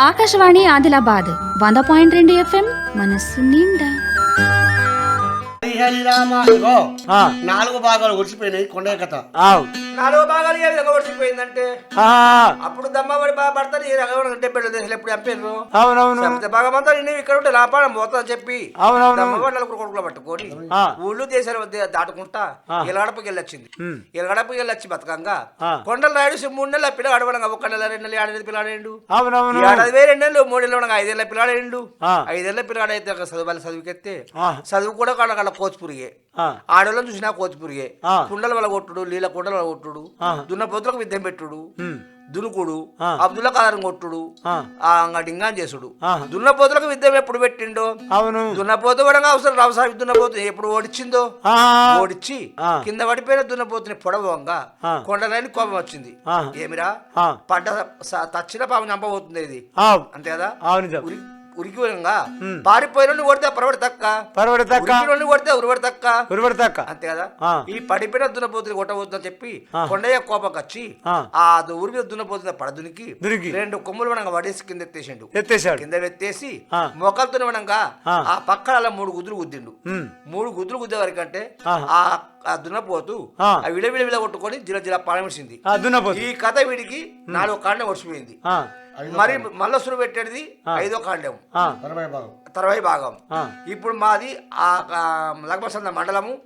ఆకాశవాణి ఆదిలాబాద్ వంద పాయింట్ రెండు ఎఫ్ఎం మనస్సు నిండా. హరి రామ. ఇగో ఆ, నాలుగు భాగాలు ఒడిచిపోయినాయి కొండ కథ. నాలుగు భాగాలు ఏ విధంగా ఒడిచిపోయిందంటే ఆ, అప్పుడు దమ్మబడి రకమైన డెబ్బై దేశాలు ఎప్పుడు చంపారు అవునవును సప్త భాగమంతా నేను ఇక్కడ ఉంటే లాపాడం పోతా చెప్పి అవునవును దమ్మబడి నలుగురు కొడుకులు పట్టుకొని. ఊళ్ళు దేశాల దాటుకుంటా ఆ. ఎలగడపకి వెళ్ళొచ్చింది ఉమ్. ఎలగడపకి వెళ్ళొచ్చి బతకంగా. కొండలు రాయుడు మూడు నెలల పిల్ల అడవడంగా ఒక నెల రెండు నెలలు ఏడాది పిల్లాడేండు అవునవును ఏడాది వేరే నెలలు మూడు నెలలు ఐదేళ్ళ పిల్లాడేండు ఆ. ఐదేళ్ళ పిల్లాడైతే ఒక చదువు చదువుకెత్తే. చదువు కూడా కాళ్ళ కోచిపురిగే ఆ, ఆడోళ్ళని చూసినా కోచిపురిగే. కుండల వల్ల కొట్టుడు నీళ్ళ కుండల వల్ల కొట్టుడు ఆ. దున్నపోతులకు విద్యం పెట్టుడు. దునుకుడు ఆ. అబ్దుల్లా కాదరం కొట్టుడు డింగాన్ చేసుడు. దున్నపోతులకు విద్యం ఎప్పుడు పెట్టిండో అవును దున్నపోతు కూడా అవసరం రావసారి దున్నపోతు ఎప్పుడు ఓడిచ్చిందో ఓడిచ్చి. కింద పడిపోయిన దున్నపోతుని పొడవంగా. కొండలని కోపం వచ్చింది. ఏమిరా స- తచ్చిన పాపం చంపబోతుంది ఇది. అంతే కదా అవును నిజం. ఉరి ఉరికి పోయినంగా పారిపోయిన కొడితే పరవడి తక్క పరవడి తక్క ఉరికి కొడితే ఉరువడి తక్క ఉరువడి తక్క అంతే కదా. ఈ పడిపోయిన దున్నపోతుని కొట్టబోతుందని చెప్పి. కొండయ్య కోపం వచ్చి ఆ. ఊరి మీద దున్నపోతున్న పడదునికి దునికి. రెండు కొమ్ములు వనంగా వడేసి కింద ఎత్తేసిండు ఎత్తేసాడు కింద ఎత్తేసి. మొక్కలతో వనంగా ఆ. పక్కన అలా మూడు గుద్దులు గుద్దిండు. మూడు గుద్దులు గుద్దే వరకంటే ఆ. ఆ దున్నపోతు ఆ. విడ విడ విడ కొట్టుకొని జిల జిల దున్నపోతు ఈ కథ వీడికి నాలుగు కాండం ఒడిచిపోయింది ఆ, మరి మల్లసురు పెట్టేది ఐదో కాండం. ఆ, అరవై భాగం. తర్వాయి భాగం. ఇప్పుడు మాది ఆ లగ్మసంద మండలము.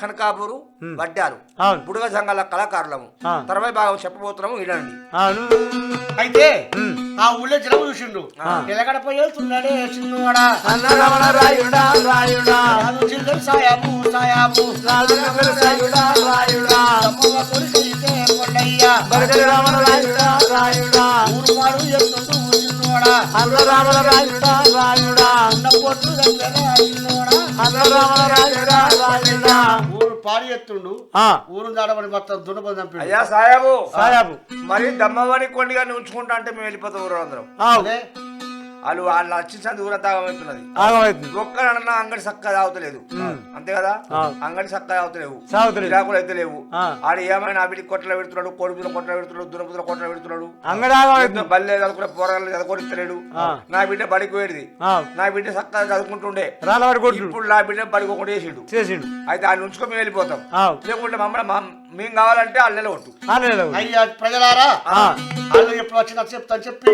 కనకాపూరు వడ్డారు. బుడుగ సంఘాల కళాకారులము. తర్వాయి భాగం చెప్పబోతున్నాము వినండి. అయితే ఆ ఊళ్ళో జనం చూసిండు ఎలగడపై వెళ్తున్నాడే చిన్నవాడా అన్నరమణ రాయుడా రాయుడా. సాయాబు సాయాబు రాయుడా రాయుడా. రాయుడా రాయుడా ఊరు ఎత్తుండు ఊరు పాడి ఎత్తుండు. ఆ, ఊరు దాడబడి మొత్తం అయ్యా సాయాబు. సాయాబు. మరి దమ్మవారి కొండిగా ఉంచుకుంటా అంటే మేము వెళ్ళిపోతాం ఊరు అందరం. వాళ్ళు వాళ్ళు వచ్చిన ఊర తాగమవుతున్నది ఒక్కడన్నా అంగడి చక్కగా తాగుతలేదు. అంతే కదా? ఆ. అంగడి చక్కగా తాగుతలేవు. విడాకులు అయితే లేవు. ఆ. ఆడ ఏమైనా అవిటి కొట్టలు పెడుతున్నాడు కోడిపుల కొట్టలు పెడుతున్నాడు దురపుతుల కొట్టలు పెడుతున్నాడు. బల్లే చదువుకునే పోరాలు చదువుకొనిస్తలేడు ఆ. నా బిడ్డ బడికి పోయేది. ఆ, నా బిడ్డ చక్కగా చదువుకుంటుండే. ఇప్పుడు నా బిడ్డ బడికి చేసిండు చేసిండు. అయితే ఆయన ఉంచుకొని వెళ్ళిపోతాం. లేకుంటే మమ్మల్ని మేము కావాలంటే వాళ్ళ కొట్టు. ఆలేలు అయ్యా ప్రజలారా ఆ. వాళ్ళు ఎప్పుడు వచ్చినా చెప్తాను చెప్పి.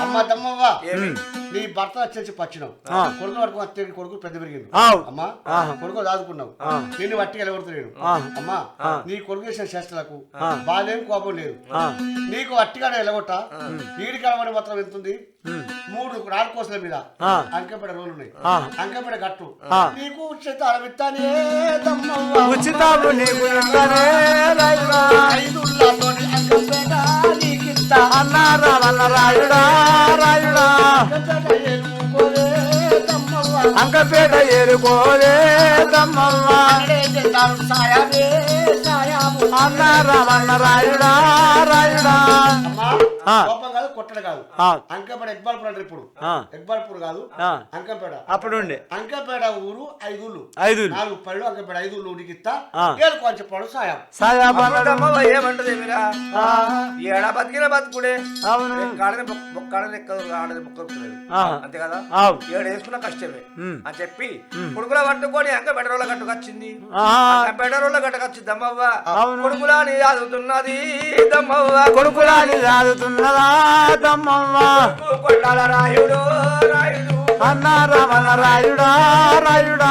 అమ్మ దమ్మవ్వ. ఏమి? నీ భర్త వచ్చి చెప్పి వచ్చినావు. ఆ. కొడుకు వస్తే నీ కొడుకు పెద్ద పెరిగింది. అమ్మా. కొడుకు దాదుకున్నావు నిన్ను వట్టి ఆ. అమ్మా నీ కొడుకు చేసిన చేష్టలకు ఆ. బాధేం కోపం లేదు. ఆ, నీకు వట్టిగా వెళ్ళగొట్ట ఈడి కలవని మాత్రం ఎంత ఉంది మూడు నాలుగు కోసల మీద. ఆ. అంకెపడ రోలు ఉన్నాయి. కట్టు ఆ. నీకు ఉచిత అరవిత్తానే ఉచితాలు నీకు అంకెపేట నీకిత్తా రాయుడా రాయుడా. అంకెపేట అంకపేట ఏరుకోలే రాయుడా కాదు కొట్టడు కాదు. అంకంపేట ఎక్బాల్పూర్ అంటారు ఇప్పుడు. ఎక్బాల్పూర్ కాదు. అంకంపేట. అప్పుడు అంకంపేట ఊరు ఐదుళ్ళు. ఐదు నాలుగు పళ్ళు అంకంపేట ఐదుళ్ళు ఊరికిత్తా ఆ. ఏళ్ళు కొంచెం పడు సాయం. ఏమంటది ఏడా బతికిన బతుకుడే. అవును? కాడని కాడని మొక్కలేదు. అంతే కదా? ఏడు వేసుకున్న కష్టమే. అని చెప్పి కొడుకుల పట్టుకొని అంక బెడరోళ్ళ గట్టుకొచ్చింది ఆ, బెడరోళ్ళ గట్టుకొచ్చింది దమ్మవ్వ అవును. కొడుకులా నీ చదువుతున్నది దమ్మవ్వ. కొడుకులాని తమ్మమ్మ కొండాల రాయుడు. రాయుడు. అన్నారమణ రాయుడా రాయుడా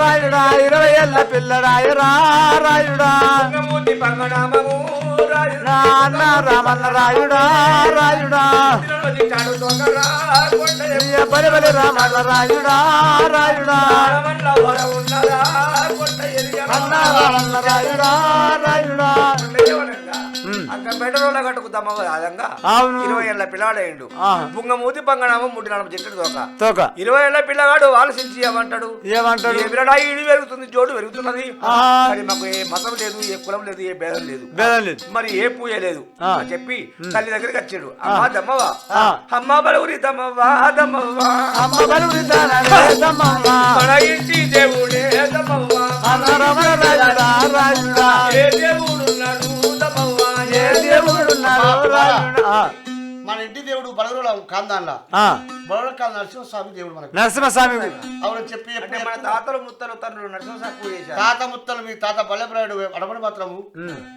రాయుడా ఇరవై ఏళ్ళ పిల్లడాయరా రాయుడా. మూతి పంగనామము రాయుడు. రాయుడా. బలి బలి రామణ రాయుడా. రాయుడా ఎరిగన అన్నారమణ రాయుడా రాయుడా. అంక బెడరోళ్ళ గట్టుకుతామో అదంగా ఇరవై ఏళ్ళ పిల్లాడేయండు. బుంగ మూతి పంగనామం ముడ్డి నడమ చెట్టు దోక తోక. ఇరవై ఏళ్ళ పిల్లగాడు ఆలోచించి ఏమంటాడు? ఏమంటాడు ఏమిరా ఇడి పెరుగుతుంది జోడు పెరుగుతున్నది. మరి మాకు ఏ మతం లేదు ఏ కులం లేదు ఏ భేదం లేదు. భేదం లేదు. మరి ఏ పూజ లేదు? చెప్పి తల్లి దగ్గరికి వచ్చాడు. అమ్మా దమ్మవా. అమ్మ బలవురి దమ్మవ్వా దమ్మవ్వా అమ్మ బలుగుతాననే తమ్మమ్మ మన ఇంటి దేవుడే రాయుడా ఏ దేవుడున్నాడు? దమ్మవ్వా ఏ దేవుడున్నాడు రాయుడా మన ఇంటి దేవుడు బలగురుల కాందాన్లా. ఆ, బలగుల కాంద నరసింహస్వామి దేవుడు మనకు. నరసింహస్వామి అవును చెప్పి అంటే మన తాతలు ముత్తలు తండ్రులు నరసింహ పూజ చేశారు. తాత ముత్తలు మీ తాత బల్లెపరాయుడు అడమని మాత్రము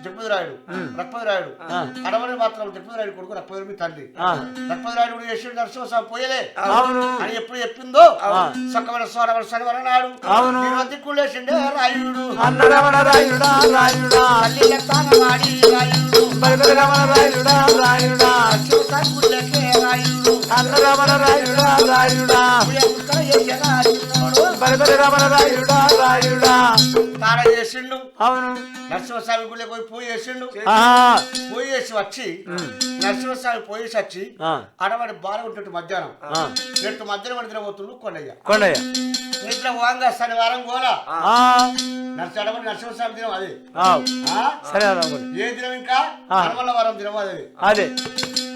జగపతిరాయుడు రక్పతిరాయుడు అడమని మాత్రం జగపతిరాయుడు కొడుకు రక్పతి మీ తండ్రి. రక్పతిరాయుడు కూడా చేసి నరసింహస్వామి పోయలే అవును. అని ఎప్పుడు చెప్పిందో సక్కమైన స్వరవర శనివారం నాడు అవును. దిక్కులేసిండే రాయుడు. అన్న రమణ రాయుడా రాయుడా. రాయుడు రాయుడా రాయుడా రమణ రాయుడా రాయుడా చేసే రమణ రాయుడా రాయుడా చేసిండు అవును. నరసింహస్వామి గుళ్ళకి పోయి పూజ చేసిండు. పూజ చేసి వచ్చి నరసింహస్వామి పోయేసి వచ్చి ఆ, ఆడవాడి బాగా ఉంటుంటే మధ్యాహ్నం. నెట్టు మధ్యలో పడి తినబోతుండు కొండయ్య. కొండయ్య. నిద్ర వాంగా శనివారం గోలా ఆ, నరసి అడవడి నరసింహస్వామి దినం అది? సరే ఏ దినం ఇంకా? వారం దినం అది. అదే.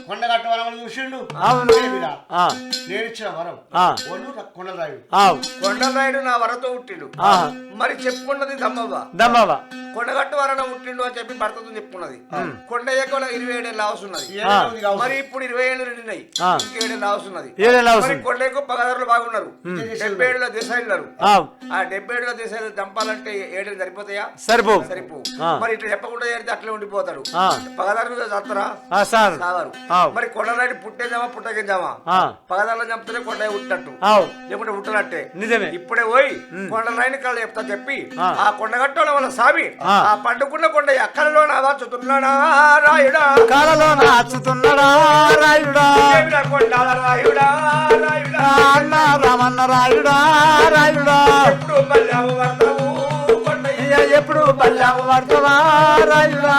కొండగట్ట వరం చూసిండు అవును. నేను ఇచ్చిన వరం ఆవ్. కొండరాయుడు నా వరతో పుట్టిండు. మరి చెప్పుకున్నది దమ్మవ్వ. దమ్మవ్వ. కొండగట్టు వరణ పుట్టిండు అని చెప్పి భర్తతో చెప్పుకున్నది. కొండయ్యకు వాళ్ళ ఇరవై ఏడేళ్ళు అవసన్నది కావచ్చు. మరి ఇప్పుడు ఇరవై ఏళ్ళు నిండినాయి. ఇంకేడేళ్ళు అవసన్నది ఏడేళ్ళు మరి అవసరం కొండయ్యకు పగదారులు బాగున్నారు. డెబ్బై ఏళ్ళలో దేశాయిన్నారు. ఆ. డెబ్బై ఏళ్ళలో దేశాలు చంపాలంటే ఏడేళ్ళు సరిపోతాయా? సరిపో సరిపో. మరి ఇట్లా చెప్పకుండా చేరితే అట్లే ఉండిపోతాడు. పగదారులు చస్తారా ఆ, సార్. సావారు ఆవ్. మరి పుట్టేద్దామా పుట్టకిందామా ఆ, పగదారులు చంపితే కొండయ్య పుట్టినట్టు. ఆవ్. లేకుంటే పుట్టనట్టే. నిజమే. ఇప్పుడే పోయి కొండరాయిని కళ్ళు చెప్తా చెప్పి ఆ. కొండగట్టోల వల్ల సామి ఆ. పండుకున్న కొండ ఎక్కడలో రాయుడా? నాచుతున్నాడా రాయుడా? కొండాల రాయుడా రాయుడా? అన్న రామన్న రాయుడా రాయుడా? ఎప్పుడు ఎప్పుడు పడతావా రాయుడా?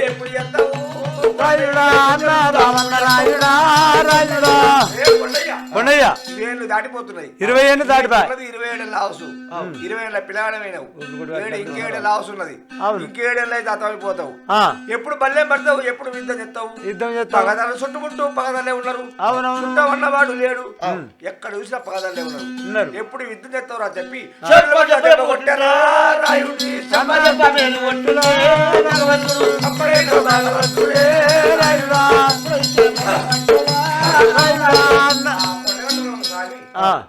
ఎప్పుడు ఎత్తవు? రాయుడా అన్న రామన్న రాయుడా రాయుడా? కొండయ్య వేళ్ళు దాటిపోతున్నాయి. ఇరవై ఏళ్ళు దాటిపా ఉన్నది ఇరవై ఏడు లావసు ఇరవై ఏళ్ళ పిల్లగాడమైనవు? ఏడు ఇంకేడు లావసు ఉన్నది. ఇంకేడేళ్ళు అయితే అతమైపోతావు ఎప్పుడు బల్లెం పడతావు? ఎప్పుడు విద్య చెప్తావు యుద్ధం చేస్తావు. పగదారులు చుట్టుముట్టు పగదారులే ఉన్నారు. అవునవును. చుట్టూ ఉన్నవాడు లేడు ఎక్కడ చూసినా పగదారులే ఉన్నారు. ఎప్పుడు విద్య చెప్తావురా చెప్పి. చెప్పు, భగవంతుడే? రాయుడా.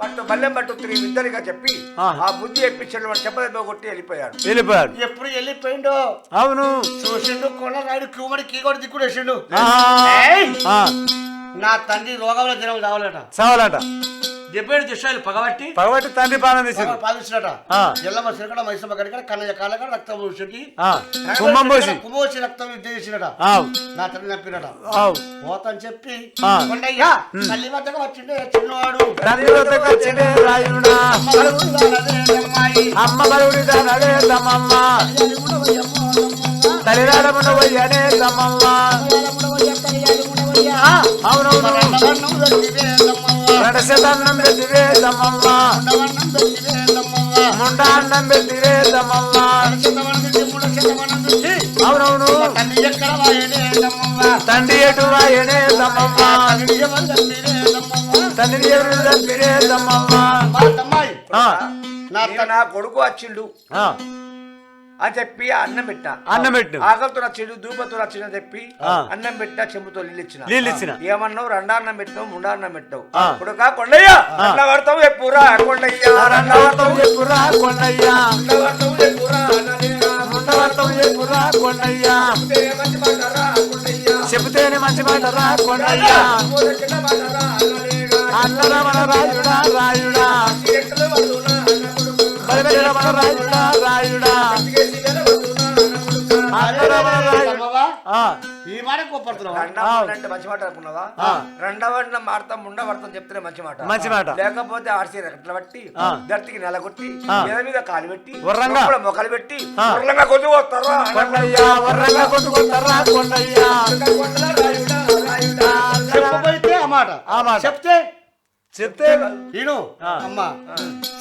పట్టు బల్లెం పట్టు తిరిగి విద్దరిగా చెప్పి ఆ. బుద్ధి ఎప్పించాడు వాడు చెప్పదెబ్బ కొట్టి వెళ్ళిపోయాడు. వెళ్ళిపోయాడు. ఎప్పుడు వెళ్ళిపోయిండో? అవును. చూసిండు కొండరాయుడు క్యూమడి కీగోడి దిక్కుడు వేసిండు ఆహా. ఏయ్! ఆ, నా తండ్రి రోగంలో దినం కావాలట చావాలట. డెబ్బై దిశాలు పగబట్టి పగబట్టి తండ్రి పాలన పాలించినట. ఎల్లమ్మ సిరకడ మైసమ్మ కన్నయ్య కాళ్ళకడ రక్తం ఆ, కుంభం పోసి కుమోసి రక్తం విద్య చేసినట. నా తండ్రి నప్పినట. పోతని చెప్పి. కొండయ్య తల్లి వద్దకు వచ్చిండే చిన్నవాడు తల్లి వద్దకు వచ్చిండే రాయుడా దానదే. అమ్మ బలుడి తల్లి. తల్లిదాడమున తల్లి ఉండవయ్య, తల్లి ఉండవయ్య. అవునవును అవునవును. తండ్రి ఎటు వాయనే తమ్మమ్మ తల్లి ఎవరు తప్పిరే తమ్మవ్వ. తండ్రి ఎవరు నా కొడుకు వచ్చిండు. ఆ, అని చెప్పి అన్నం పెట్టా అన్నం పెట్టు ఆకలితో వచ్చిండు దూపతో వచ్చిందని చెప్పి. అన్నం పెట్టా చెంబుతో నీళ్ళు ఇచ్చిన నీళ్ళు ఇచ్చిన ఏమన్నావు రెండాన్నం పెట్టావు మూడాన్నం పెట్టావు ఆ. కొడుకా కొండయ్య అన్న పడతావు ఎప్పురా కొండయ్య అన్న కొండయ్య పడతావు ఎప్పురా కొండయ్య ఏ మంచి మాటరా కొండయ్య చెబితేనే మంచి మాట రా కొండయ్య అన్నలేరా. అన్నరమణ రాయుడా రాయుడా ఈ మాట కోపడుతున్నావు మంచి మాట అనుకున్నావా. రెండవ మాడతాం ముండ పడతాం చెప్తే మంచి మాట. మంచి మాట. లేకపోతే ఆర్సీ రెక్కట్లు బట్టి ఆ. ధర్తికి నెలగొట్టి ఆ. మీద మీద కాలు పెట్టి. లోపల మొక్కలు పెట్టి పోతారా కొండయ్య వర్రంగా కొట్టుకుంటారా కొండయ్య ఆ మాట. ఆ మాట. చెప్తే చెప్తే ఆ. అమ్మ.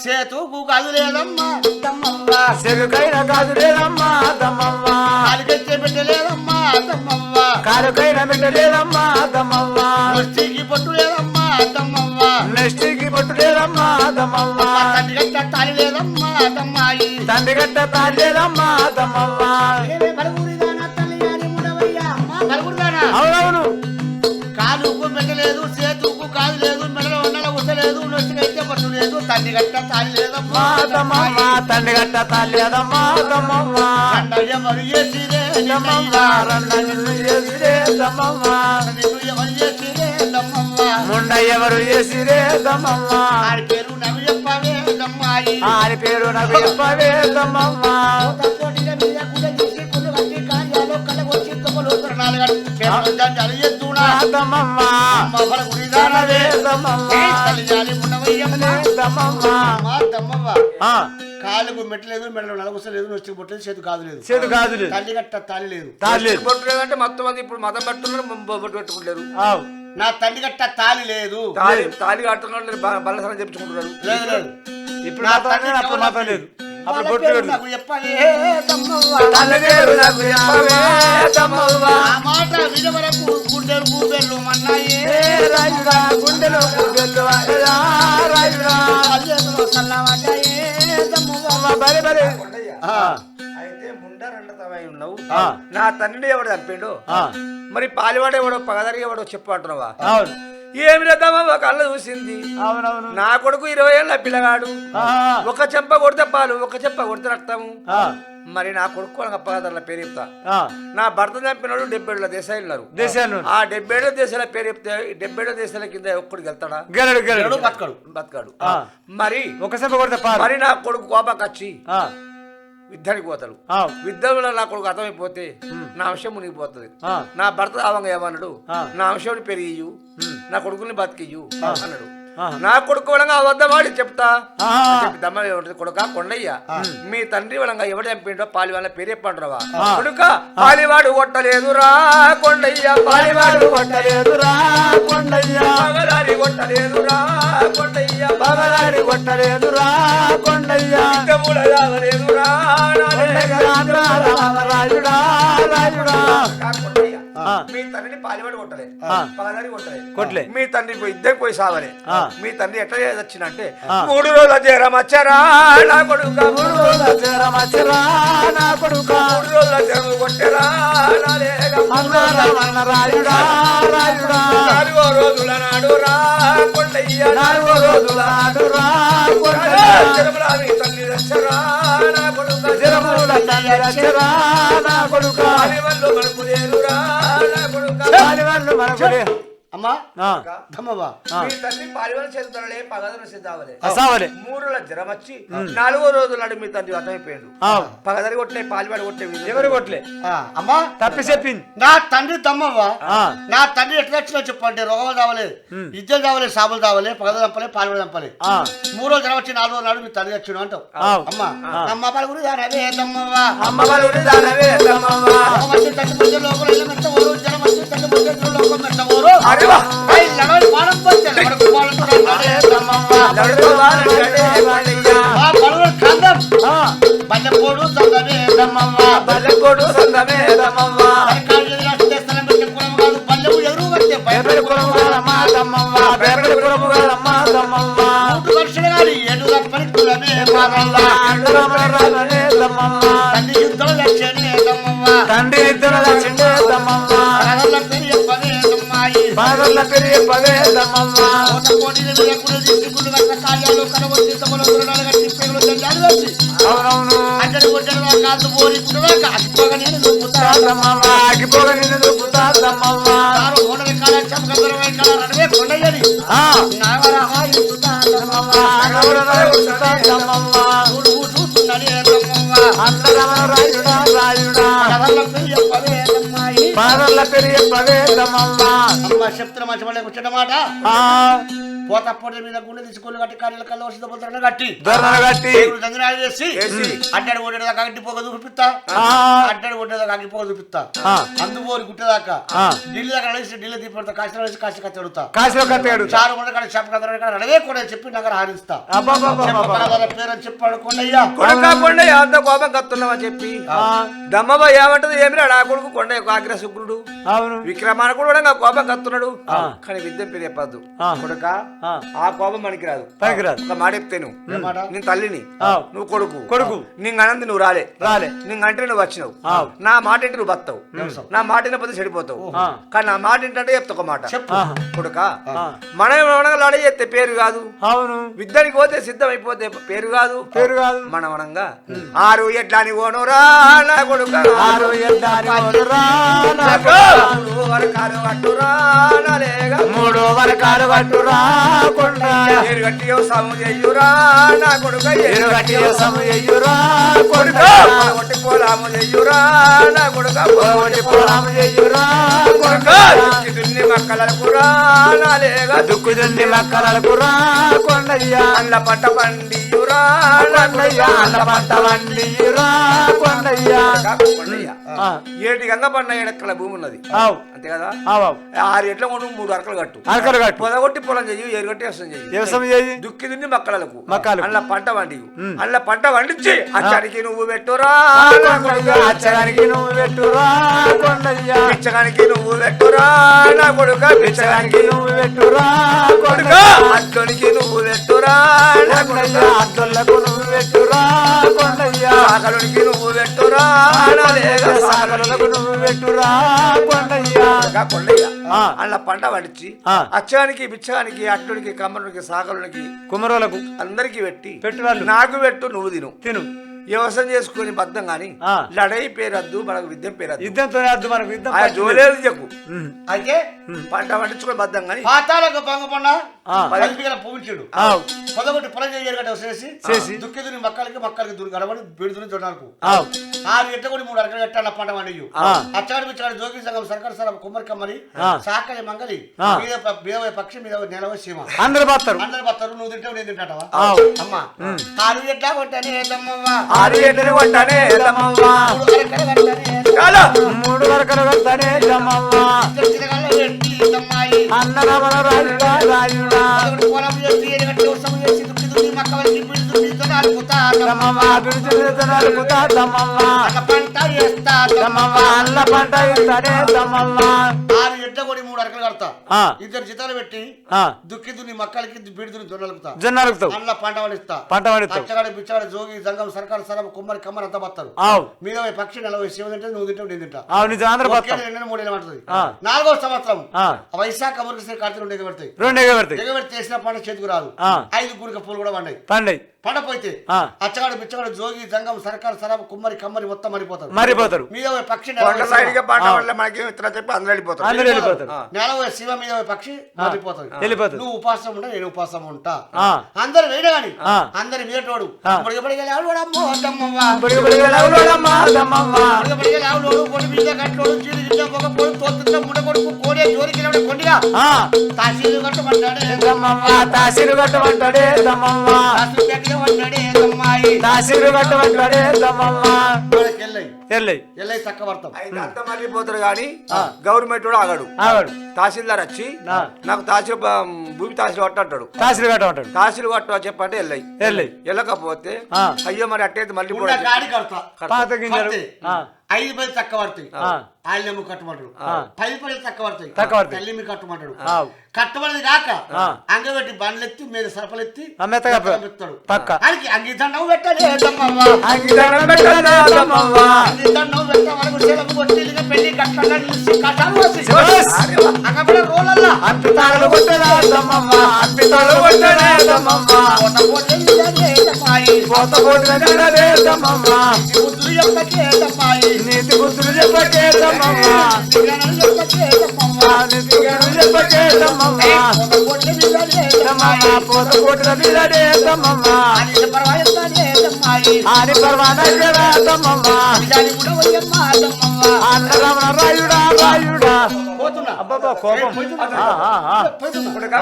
చేతుకు కాదు లేదమ్మా. తమ్మవ్వ చెరుకైన కాదు లేదమ్మా దమ్మమ్మ కాలికెత్తే పెట్టలేదమ్మా తమ్మవ్వ కాలుకైన పెట్టలేదమ్మా దమ్మమ్మ వస్తీకి పట్టు లేదమ్మా తమ్మవ్వ నెస్టికి పట్టు లేదమ్మా దమ్మమ్మ తండ్రి గట్ట తాలి లేదమ్మా తమ్మాయి తండ్రి గట్ట ముడవయ్యా అమ్మా బలగూరిదానా అవునవును. కాలు పెట్టలేదు చేతుకు గట్ట తండ్రి గట్ట దండ ఎవరు చేసిరే? ముండ ఎవరు చేసిరే ఆడి పేరు నవ్వు చెప్పవే దమ్మాయి ఆని పేరు చెప్పవే దానవే తల్లి జాలి కాలుకు మెట్టలేదు మెడలో నలగుసలేదు నొచ్చి పుట్టలేదు చేతు కాదు లేదు చేతు కాదులేదు తల్లి గట్ట తాళి లేదు. తాలేదు బొట్టు లేదంటే మొత్తం మంది ఇప్పుడు మతం పట్టున్నారు బొట్టు పెట్టుకుంటారు. నా తల్లి గట్ట తాళి లేదు. తాలి తాలి కట్టుకున్నారు బల్లసరం చెప్పుకుంటున్నారు. లేదు లేదు. ఇప్పుడు నా తల్లి లేదు, అప్పుడు బొట్టు మాట గుండెలు మన్నాయి. గుండెలో బరే బరే. అయితే ముండరండతమై ఉన్నావు. నా తండ్రి ఎవడు చంపిండు? మరి పాలివాడు ఎవడో పగదరి ఎవడో చెప్పు అంటున్నావా? అవును. ఏమి రద్దమా ఒక కళ్ళ చూసింది. అవునవును. నా కొడుకు ఇరవై ఏళ్ళ పిల్లగాడు. ఆ, ఒక చెంప కొడితే పాలు ఒక చెంప కొడితే రక్తము. ఆ, మరి నా కొడుకు వాళ్ళ పగదర్ల పేరు చెప్తా. ఆ, నా భర్త చంపినోడు డెబ్బై ఏళ్ళ దేశాలు ఉన్నారు. దేశాలు ఆ డెబ్బై ఏళ్ళ దేశాల పేరు చెప్తే ఈ డెబ్బై ఏళ్ళ దేశాల కింద ఒక్కడికి వెళ్తాడా గెలడు గెలడు. బతకాడు. ఆ. మరి ఒక సభ కొడితే మరి నా కొడుకు కోపకి వచ్చి ఆ, యుద్ధానికి పోతాడు. యుద్ధంలో నా కొడుకు అర్థమైపోతే నా అంశం మునిగిపోతుంది. నా భర్త అవంగ ఏమన్నాడు. నా అంశం పెరిగియు నా కొడుకుని బతికియు అన్నాడు. నా కొడుకు వలంగా అబద్ధమాడి చెప్తా? ఆ, చెప్పి దమ్మ కొడుక? కొండయ్య. మీ తండ్రి వలంగా ఎవడు చంపిండో పాలి వాళ్ళ పేరు చెప్పంటారా ఆ. కొడుక పాలివాడు కొట్టలేదురా కొండయ్య. పాలివాడు కొట్టలేదురా కొండయ్య. పగదారి కొట్టలేదురా కొండయ్య. పగలాడి కొట్టలేదురా కొండయ్య. యుద్ధముల రావలేదురా రాజుడా రాజుడా మీ తండ్రిని పాలివాడు కొట్టలే. కొట్టలే. కొట్లే మీ తండ్రి ఇద్దరు పోయి సావలే. మీ తండ్రి ఎట్లా వచ్చినంటే ఆ. మూడు రోజుల జ్వరం వచ్చారా నా కొడుక మూడు రోజుల మచ్చరా నా కొడుక. మూడు రోజుల జ్వరం కొట్టరా రాజుడా రాజుడా నాలుగో రోజుల నాడు రా కొండయ్య నాలుగో రోజుల నాడు రా జ్వరముల మీ తల్లి రచ్చరా నా కొడుక జరముల తండ్రి రచ్చరా నా కొడుక. మనకు లేరురా నా కొడుక పాలివాళ్ళు మనకులే అమ్మా. మీ తల్లి పాలివల్లు చేతులే పగదన సిద్ధావలే. అసావలే మూడుల జ్వరం వచ్చి నాలుగో రోజు నాడు మీ తండ్రి అర్థమైపోయాడు పగదరి కొట్టే పాలివాడు ఎవరు కొట్లే? ఆ, అమ్మా. తప్పి చెప్పింది. నా తండ్రి దమ్మవ్వ నా తండ్రి ఎట్లా వచ్చినా చెప్పండి. రోగలు తావలే ఇద్దరు తావలే సాబులు తావలే పగలు తంపలే పాలు తంపలే ఆ, మూడో జ్వరం వచ్చి నాలుగో నాడు మీ తండ్రి వచ్చిన అంటావు. అమ్మా అమ్మ. దానవే దమ్మవ్వ అమ్మ వాళ్ళు దానవే తమ్మవ్వ. ఒక మంచి తల్లి మధ్య లోపల జ్వరం వచ్చి తల్లి లోపల మెట్ట ఊరు అరే వా. ఐ లడవలి పానం పోతే లడవలి పానం పోతే నడే దమ్మవ్వ. ఆ పలుగురు కందం ఆ, పల్లెపోడు దమ్మవే దమ్మవ్వ పల్లెకోడు సందమే తమ్మవ్వ. అరకాలు ఎదురు కట్టే బేపడి కులము గారమ్మ తమ్మవ్వ. బేపడి కులము గారమ్మ తమ్మవ్వ. వర్షాలు కానీ ఏడు తప్పని కులమే మాదవ్వ అండరమ్మ రామనే తమ్మవ్వ. తండ్రి యుద్ధం లక్ష్యనే దమ్మవ్వ తండ్రి దక్షిణే తమ్మవ్వ. పగల పెరియ పదే దమ్మాయి పాదల్ల పెరిగి వచ్చి అవునవును. ఆగిపోగా నిన్ను అందరమ రాయుడా రాయుడా. పాదల్ల పెరిగి. అమ్మ చెప్తున్న మంచి మాట ఆ, పోత పొడి మీద గుండె తీసుకొని కట్టి కార్యాల కళ్ళు వచ్చి దెబ్బలు కట్టి. కట్టి దంగనాలు చేసి. అడ్డాడు కొట్టేదాకా అగ్గి పోక చూపిస్తా. అడ్డాడు అగ్గి పోక చూపిస్తా. అందుబోరి గుట్టేదాకా. ఢిల్లీ దాకా నడిచి ఢిల్లీ దీపడతా కాశీ నడిచి కాశీ కత్తి అడుగుతా. కాశీలో కట్టాడు చారు కూడా కాడ చెప్ప కథ కాడ నడవే కూడా చెప్పి నగర హారిస్తా. పేరు అని చెప్పాడు కొండయ్యా కొడుక కొండయ్య అంత కోపం కత్తున్నామని చెప్పి. దమ్మమ్మ ఏమంటది ఏమిరా? నా కొడుకు కొండయ్య ఆగ్రహ శుక్రుడు అవును. విక్రమానుకుడు కూడా కోపం కత్తున్నాడు. కానీ విద్య పేరు చెప్పద్దు. ఆ. కొడుక ఆ. కోపం మనకి రాదు పనికిరాదు. ఒక మాట చెప్తాను మాట? నేను తల్లిని. నువ్వు కొడుకు కొడుకు. నీకు అనంది నువ్వు రాలే రాలే. నీకు అంటే నువ్వు వచ్చినావు. నా మాట ఏంటి నువ్వు బతావు నా మాట వినకపోతే చెడిపోతావు. కానీ నా మాట ఏంటంటే చెప్తా ఒక మాట. కొడుక. మనం లాడే చేస్తే పేరు కాదు అవును విద్యానికి పోతే సిద్ధం అయిపోతే పేరు కాదు పేరు కాదు మనం అనంగా ఆరు ఎడ్లాని ఓనురా నా కొడుక ఆరు ఎడ్డాని ఓనురా నా. మూడు వరకాలు పట్టురా నా లేగా మూడు వరకాలు కట్టురా కొండ. ఏరు గట్టి వ్యవసాయం చెయ్యురా నా కొడుక ఏరు గట్టి వ్యవసాయం చెయ్యురా కొండ. కొట్టి పోలాము చెయ్యురా నా కొడుక. ఒకటి పొలం చెయ్యురా కొండ. దుక్కి దున్ని మక్కలకురా నా లేగా దుక్కు దున్ని మక్కలకురా కొండయ్యా అల్ల పంట పండియురా కొండయ్యా అన్న పంట వండియురా కొండయ్యా ఏటి గంగ పండ ఎడక్కల భూమి ఉన్నది. అంతే కదా. ఆరు ఎట్ల కొను మూడు అరకలు కట్టు. అరకలు కట్టు. పొదగొట్టి పొలం చెయ్యి ఎరుగట్టి వ్యవసాయం చెయ్యి వ్యవసాయం చెయ్యి దుక్కి దున్ని మక్కలకు. మక్కలకు. అల్ల పంట వండి అల్ల పంట వండించి అచ్చడికి నువ్వు పెట్టురా అచ్చగానికి నువ్వు పెట్టురా కొండయ్యా పిచ్చగానికి నువ్వు పెట్టురా నా కొడుక పిచ్చగానికి నువ్వు పెట్టురా కొడుక. అద్దోనికి నువ్వు పెట్టురా నా కొడుక అద్దొల్లకు నువ్వు పెట్టురా కొండయ్యా సాగలునికి నువ్వు పెట్టురా నువ్వు పెట్టురా కొండయ్యా కొండయ్య. అల్ల పంట వండించి ఆ. అచ్చగానికి బిచ్చగానికి అట్టుడికి కమ్మరునికి సాగలునికి కుమరోలకు అందరికి పెట్టి పెట్టు నాకు పెట్టు నువ్వు తిను. తిను. వ్యవసాయం చేసుకుని బద్దం గాని ఆ. లడై పేరద్దు మనకు విద్యం పేరద్దు. యుద్ధంతో అద్దు మనకు యుద్ధం ఆ జోలేరు చెప్పు. అయితే పంట వండించుకొని బద్దం గాని పాతాలకు పంగపండ పూవించాడు ఆవు పొదగొట్టి పొలం చేయగట్ట చేసి చేసి. దుక్కి దుని మక్కలకి మక్కలకి దుని గడబడి బీడు దుని జొన్నాలకు ఆరు ఎట్ట కూడా మూడు అరకలు కట్టాల పంట వండియు ఆ. అచ్చాడు పిచ్చాడు జోగి సంఘం సర్కార్ సరం కుమ్మరి కమ్మరి ఆ. సాకలి మంగలి. మీద మీద పక్షి మీద నెలవ సీమ. అందరు పోతారు. అందరు బతారు నువ్వు తింటావు నేను తింటావా అమ్మా. ఆరు ఎట్లా కొట్టానే తమ్మవ్వ ఆరు ఎండలు కొట్టానే తమ్మవ్వ. మూడు మూడు వరకలు వస్తానే జమవ్వ. చిరకల్లో రాజుడా రాజుడా పొలం చేసి ఎరగట్టి చేసి దుక్కి పంట అల్ల పంట ఆరు ఎడ్ల కొడి మూడు అరకలు కడతా. ఇద్దరు జితాలు పెట్టి దుక్కి దుని మక్కలకి బీడు దుని జొన్నలుకుతా. జొన్నలుగుతావు అన్న పంట పండిస్తా. పంట జోగి జంగం సర్కారు సరం కుమ్మరి కమ్మరి అంతా ఆవు. మీద పక్షి నలభై సేవ తింటే నువ్వు తింటావు నేను తింటా. మూడేళ్ళు పడుతుంది. నాలుగో సంవత్సరం. వైశాఖ మురికి రెండు ఎగబడతాయి. రెండు ఎగబడతాయి. ఎగబడి చేసిన పంట చేతికి రాదు. ఐదు గురిక పూలు కూడా పండాయి. పండై పండపోతే. అచ్చగాడు బిచ్చగాడు జోగి జంగం సర్కారు సరం కుమ్మరి కమ్మరి మొత్తం మరిపోతారు మరిపోతారు మీద పక్షి. నేల శివ మీద పక్షి మరిపోతుంది వెళ్ళిపోతారు. నువ్వు ఉపాసం ఉంటా నేను ఉపాసం ఉంటా. అందరు వేయడు గాని ఆ. అందరి ఆ, తాసీలు కట్టమంటాడే జమవ్వ తాసీలు కట్టమంటాడే అమ్మాయి ఎల్లై ఎల్లై ఎల్లై మళ్ళీపోతారు కానీ గవర్నమెంట్ కూడా ఆగాడు. ఆవాడు తహసీల్దార్ వచ్చి. నాకు తహసీల్ భూమి తహసీల్ పట్టాడు తాసిరు కట్టమంటాడు తహసీల్ పట్టు చెప్పంటే వెళ్ళాయి. ఎల్లై వెళ్ళకపోతే. అయ్యో మరి అట్టయితే మళ్ళీ ఐదు పది తక్క పడతాయి. ఆ. ఆళ్ళెమ్మ కట్టమంటాడు. పది పది తక్క పడతాయి పడతాయి. తల్లిమి కట్టమంటాడు. కట్టబడిది కాక. అంగబెట్టి బండ్లెత్తి మీద సరపలెత్తి పక్క. ఆయనకి అంగిదండం పెట్టలే. పెళ్ళి కట్టండి నిలిచి కట్టాలు వచ్చి శభాష్. అంగబడ రోలల్లా అంపితాడు కొట్టనే జమవ్వ అంపితాడు కొట్టనే జమవ్వ కోట పోటీ తమ్మాయి కోత కొట్టనే జమవ్వ బుద్ధులు చెప్పకే తమ్మాయి నీతి బుద్ధులు చెప్పకే జమవ్వ ఆని పర్వాన రాయుడా రాయుడా. పోతున్నా. కోపం.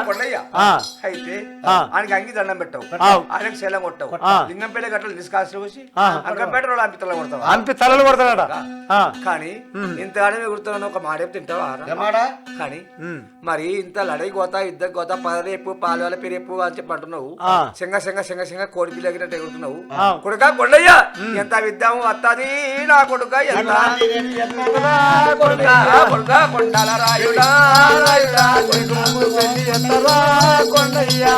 కొండయ్య. అయితే. ఆయనకి అంగి దండం పెట్టావు. ఆయనకి శైలం కొట్టావు. లింగంపల్లి గట్ల తీసుకాల్సి వచ్చి. అంకంపేట రోడ్ అంపితల కొడతావా? అంపి తలలు కొడతాడట. ఆ. కానీ ఇంత అడవి గుర్తున్నాను ఒక మాట తింటావా? కానీ. మరి ఇంత లడై గోత ఇద్దరు గోత పదరేపు పాలవాల పెరేపు అని చెప్పి అంటున్నావు. సింగ సింగ సింగ సింగ కోడి పిల్ల ఎగిరినట్టు ఎగురుతున్నావు. కొడుక కొండయ్య ఎంత విద్యాము వత్తది నా కొడుక ఎంత? కొడుక కొడుక కొండాల రాయుడా రాయుడా పెళ్ళి ఎత్తరా కొండయ్యా.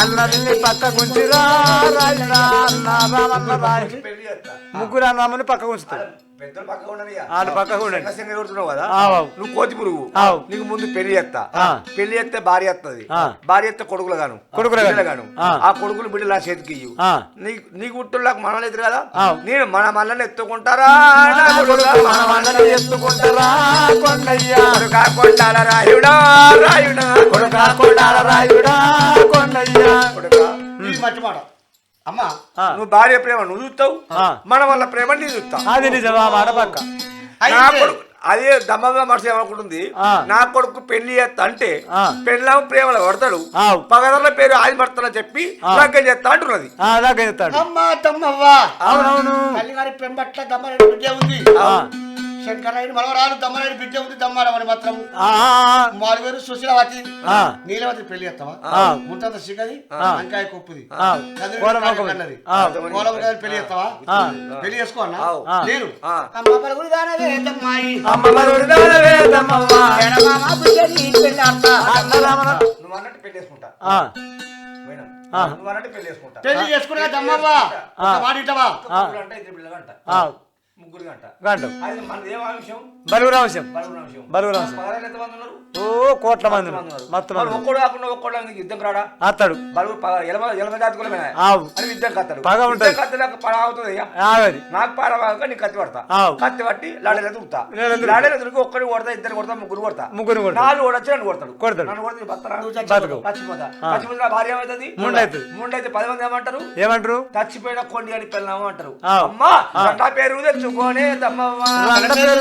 అన్నల్ని పక్క గుంచిరా రాయుడా అన్న రామన్న రాయు. ముగ్గురు అన్నమ్మని పక్క ఉంచుతాడు. వాళ్ళు పక్కకు ఉండండి కదా. నువ్వు కోతి పురుగు. నీకు ముందు పెళ్ళి చేస్తా ఆ. పెళ్ళి చేస్తే భార్య వస్తుంది. భార్య ఎత్తే కొడుకులు గాను కొడుకులు గాను. ఆ. కొడుకులు బిడ్డలు నా చేతికి. నీకు నీకు పుట్టులకు మనలు ఎదురు కదా. నేను మన మనల్ని ఎత్తుకుంటారా? మన ఎత్తుకుంటారా కొండయ్యా కొడుకా కొండాల రాయుడా రాయుడా కొడుకా కొండాల రాయుడా కొండయ్యా కొడుకా ఇది మంచి మాట అమ్మా. నువ్వు భార్య ప్రేమ నువ్వు చూస్తావు. మన వల్ల ప్రేమ నీ చూస్తావు అది నిజమా? మాట పక్క. నా అయితే కొడుకు అదే దమ్మగా మనసు ఏమనుకుంటుంది. నా కొడుకు పెళ్ళి చేస్తా అంటే. పెళ్ళాం ప్రేమలో కొడతాడు ఆవు. పగదర్ల పేరు ఆది భర్తలని చెప్పి ఆ. లగ్గం చేస్తా అంటున్నది. అలాగే చెప్తాడు అమ్మా తమ్మవ్వా. అవునవును. తల్లిగారి పెంబట్ల దమ్మరాయుడు బిడ్డ ఉంది. ఆ. శంకరాయుడు మనవరాలు దమ్మరాయుడు బిడ్డ ఉంది దమ్మారమని మాత్రం మాలువేరు సుశీలవతి ఆ. నీలవతి పెళ్ళి చేస్తావా. ముంతంత సిగది. వంకాయ కొప్పుది కోలం గారి పెళ్ళి చేస్తావా. పెళ్ళి చేసుకో అన్న ఆవు. ఆ. నేను. అమ్మ దానవే అమ్మ బిడ్డని పెళ్ళి. నువ్వు అన్నట్టు పెళ్ళి చేసుకుంటా ఆ, పోయినా. ఆ. నువ్వు అన్నట్టు పెళ్ళి చేసుకుంటా దమ్మవ్వా. ముగ్గురు అంట ఇద్దరు పిల్లలు అంట ముగ్గురు అంట గంట. అది మనది ఏం అంశం బలుగు రామశం బలుగురు అంశం బలుగు రామశం పగలని ఎంతమంది ఉన్నారు? ఓ కోట్ల మంది? మొత్తం ఒక్కడు కాకుండా ఒక్కడు నీకు యుద్ధం రాడా అత్తాడు. ఎలమ ఎలమ అని యుద్ధం కత్తాడు. పగ ఉంటది. యుద్ధం కత్తి నాకు పడ అవుతుంది నాకు పాడ బాగా నీకు కత్తి పడతా. కత్తి పట్టి లాడేలా దురుకుతా లాడేలా దురుకు. లాడేలా దురికి ఒక్కడిని కొడతా ఇద్దరు కొడతా ముగ్గురు కొడతా. ముగ్గురు. నాలుగు కొడచ్చు నన్ను కొడతాడు. కొడతాడు. నన్ను. చచ్చిపోతా. చచ్చిపోతే భార్య ఏమవుతుంది. ముండైతే పది మంది ఏమంటారు? ఏమంటారు? చచ్చిపోయిన కొండి అని పిల్లము అంటారు. అమ్మా. నా పేరు తెచ్చుకోనే దమ్మవ్వా. రండ పేరు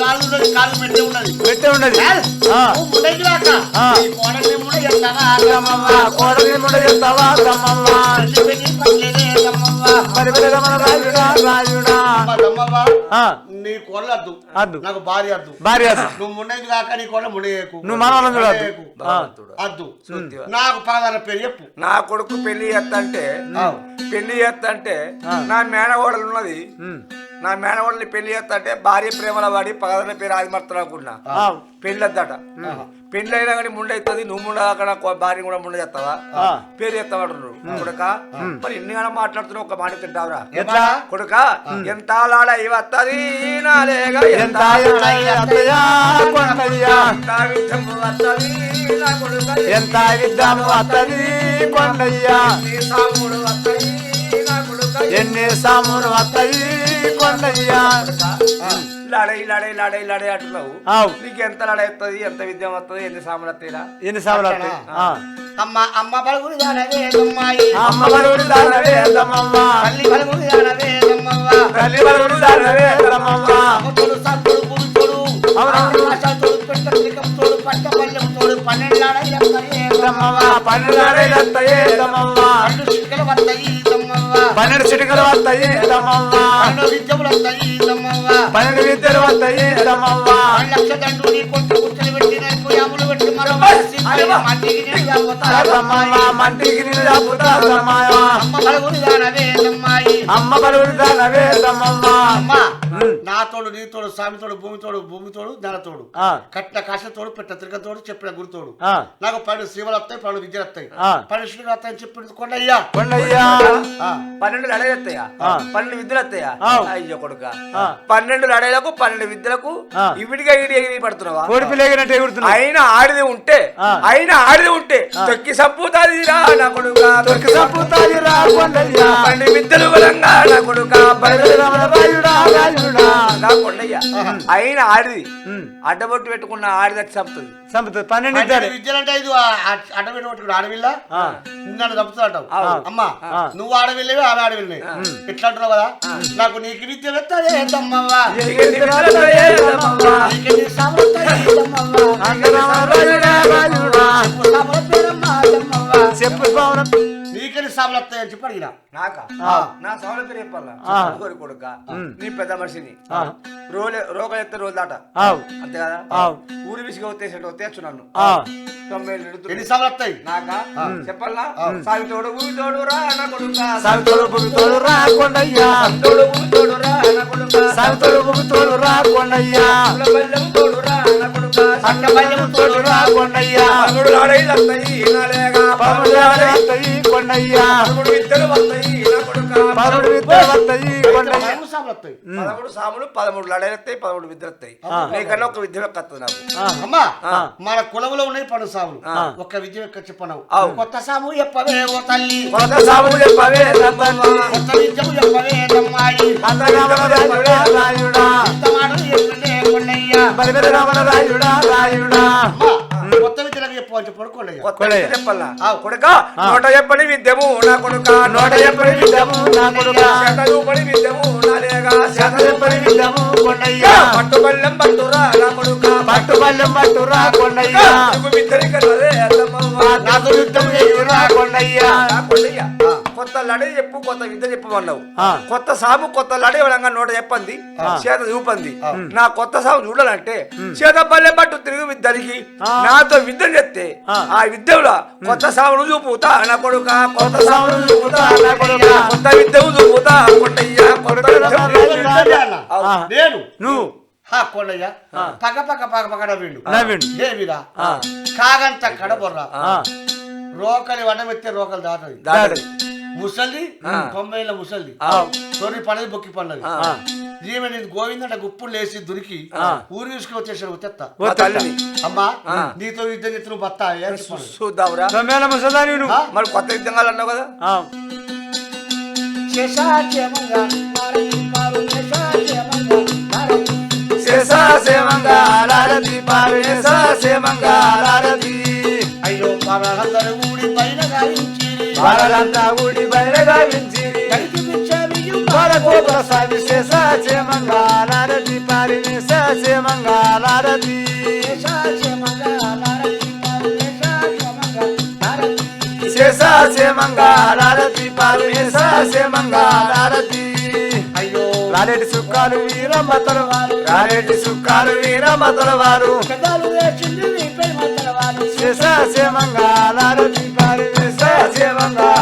కాలు ఉన్నది కాలు మెట్టే ఉన్నది. పెట్టే ఉన్నది. కోడలి ముండ చెప్తావా? పెళ్ళి పెళ్ళి దమ్మవ్వా మరి రమణ రాయుడా నీ కోడలు అద్దు. అద్దు. నాకు భార్య అద్దు. భార్య అద్దు. నువ్వు ఉండేది కాక నీ కోడలు ముడేయకు. నువ్వు మనవలను చూడద్దు. అద్దు. నాకు పగదాన పేరు చెప్పు. నా కొడుకు పెళ్ళి చేస్తంటే. పెళ్ళి చేస్తంటే. నా మేనగోడలు ఉన్నది. నా మేనగోడల్ని పెళ్ళి చేస్తంటే భార్య ప్రేమల వాడి పగదన పేరు ఆదిమర్తలు అనుకున్నా ఆ, పెళ్ళి వద్దట పెళ్ళి అయినా కానీ ముండైతుంది నువ్వు ముండ అక్కడ భార్య కూడా ముండ చేస్తావా. పేరు చేస్తామంటున్నారు కొడుక మరి ఎన్ని గణం మాట్లాడుతున్నావు? ఒక మాట తింటావురా. కొడుక ఎంత నాలేగా ఎంత అత్తయ్యా కొండయ్యా ఎంత విధము వత్తది నా కొడుక. ఎంత విద్దాము అత్తది కొండయ్యా ఎన్ని సాములు అత్తది కొండయ్యా లాడై లాడై లాడై లాడై అంటున్నావు. ఆవు. నీకు ఎంత లాడై వస్తుంది ఎంత విద్యం వస్తుంది ఎన్ని సాములు ఎన్ని అత్తయి ఆ. అమ్మ అమ్మ పలుకులు దానవే దమ్మాయి అమ్మ బలుగుడు దానవే దమ్మమ్మ తల్లి పలుకులు దానవే దమ్మవ్వ తల్లి బలుగుడు దానవే దమ్మమ్మ తోడు సాకుడు భూమి తోడు అవునవును. ఆకాశాలు తోడు పెట్ట త్రికం తోడు పట్ట పల్లెం తోడు పన్నెండాడ ఇరవై దమ్మమ్మ పన్నెండు అత్తయ్యే దమ్మమ్మ రెండు చిక్కలు వస్తాయి దమ్మవ్వ పన్నెండు చిటికలు వస్తాయి దమ్మమ్మ రెండు విద్యములు వస్తాయి పన్నెండు విద్యలు వస్తాయి లక్ష దండు నీ కొట్టు పెట్టి యాములు పెట్టి మరో మంటికి అమ్మ పలుకులు దానవే దమ్మాయి అమ్మ బలుగుడు దానవే అమ్మ. నా తోడు నీ తోడు స్వామి తోడు భూమి తోడు భూమి తోడు నెల తోడు కట్టిన కాశ తోడు పెట్ట తిరగ తోడు చెప్పిన గురు తోడు నాకు పన్నెండు సీమలు వస్తాయి పన్నెండు విద్యలు వస్తాయి. పన్నెండు శ్రీలు వస్తాయని చెప్పి కొండయ్యా. కొండయ్యా. పన్నెండు లడై వస్తాయా. పన్నెండు విద్యలు వస్తాయా. అయ్యో కొడుక. పన్నెండు లడైలకు పన్నెండు విద్యలకు. ఇవిడిగా ఇడి ఎగిరి పడుతున్నావా? అయినా ఆడిది ఉంటే. అయినా ఆడిది ఉంటే తొక్కి సంపూతాది రా నా కొడుక తొక్కి చంపుతాది రా కొండయ్యా. పన్నెండు విద్యలు బలంగా నా కొడుక బయలు రాయుడా నా కొడుక కొండయ్య అయిన ఆడిది అడ్డబొట్టు పెట్టుకున్న ఆడిది వచ్చి చంపుతుంది సంపద పన్నెండు అంటే ఇద్దరు విద్యలంటే ఇది అడ్డమైన పట్టుకుడు ఆడవిల్ల నన్ను చంపుతాడు అమ్మా. నువ్వు ఆడవిల్లేవి ఆమె ఆడవిల్లి ఎట్లా అంటున్నావు కదా నాకు నీకు విద్య. చెప్పు నీకని సామర్థ్యం అని చెప్పి అడిగిన నాకా. నా పేరు చెప్పాలా. కోరి కొడుక. నీ పెద్ద మనిషిని. రోలే రోగలు ఎత్తే రోజు దాట అంతే కదా. ఊరి విసిగా వచ్చేసాడు వచ్చేచ్చు నన్ను. తొంభై ఏళ్ళు నిడుతురు. ఎన్ని సామర్థ్యం నాకా ఆ. చెప్పాలా? సావితోడు ఊతోడు రా నా కొడుక. సాగుతోడు బుగుతోడు రా కొండయ్యా. తోడు ఊతోడు రా నా కొడుక. సాగుతోడు బుగుతోడు రా కొండయ్యా. బల్లెం తోడు రా నా కొడుక. అట్ల బల్లెం తోడు రా కొండయ్యా. నాలేగా కొండయ్యా. పదమూడు విత్తలు నా కొడుక. వస్తాయి పదమూడు సామర్థ్యం పదమూడు సాములు పదమూడు లాడైలు వస్తాయి పదమూడు విద్యలు వస్తాయి నీకన్నా ఒక విద్య వస్తుంది నాకు. అమ్మా. మన కులములో ఉన్నాయి పడు సాములు ఆ. ఒక్క విద్య యొక్క చెప్పను. కొత్త సాము చెప్పవే ఓ తల్లి కొత్త సాములు చెప్పవే. కొత్త విద్యము చెప్పవే రాయుడా కొత్త. విద్య ఆ. కొడుక నూట చెప్పని విద్యము నా కొడుక నోట చెప్పని విద్యము నా కొడుక. శత రూపని విద్యము నాలేగా శత చెప్పని విద్యము కొండయ్యా పట్టు బల్లెం పట్టురా నా కొడుక. పట్టు బల్లెం పట్టు రా కొండయ్యా నువ్వు విద్యని కన్నదే అల్లమ్మవ్వ. నాతో యుద్ధం చేయురా కొండయ్యా నా కొండయ్య. కొత్త లడే చెప్పు కొత్త విద్య చెప్పమన్నావు. ఆ. కొత్త సాము కొత్త లడే వలంగా నోట చెప్పంది చేత చూపంది. నా కొత్త సాము చూడాలంటే చేత పల్లె పట్టు తిరుగు విద్యనికి నాతో విద్య చెప్తే ఆ. ఆ విద్యలో కొత్త సామును చూపుతా నా కొడుక కొత్త సామును చూపుతా నా కొడుకా. కొత్త విద్యను చూపుతా కొత్త. నేను. నువ్వు హా కొండయ్య పక్క పక్క పక్క పక్క నవ్విండు. నవ్విండు. దేవిరా. కాగంత కడబొర్రా. రోకలి వడమెత్తే రోకలు దాటది దాడు ముసలి? ఆ. తొంభై ఏళ్ళ ముసలి. ఆ. తొలి పడది బొక్కి పన్నది ఆ. ఈమె నేను గోవిందంట గుప్పుడు లేసి దురికి ఆ. ఊరి తీసుకుని వచ్చేసాడు తల్లిని అమ్మా. నీతో యుద్ధం చేతులు బత్త? చూద్దాంరా ఆ? మరి కొత్త విద్యంగా అన్నావు కదా. శేషాక్షేమంగా శేషాక్షేమంగా అయ్యో పరాలందరూ ఊడి పైన గాయించిరి వారంతా ఊడి బయలుగా గావించి కలిసి బాలగోపుర స్వామి శేషాసేమంగా మంగళారతి పారివేశ సేమంగా మంగళారతి శేషాక్షేమంగా మారని పాలు శేషాక్షేమంగా మారని. శేషాసేమంగా లారతి పారివేశ సేమంగా లారతి అయ్యో సుక్కాలు వీరమ్మతల వారు రారెడ్డి సుక్కాలు వీరమ్మతల వారు పెదాలు వేసింది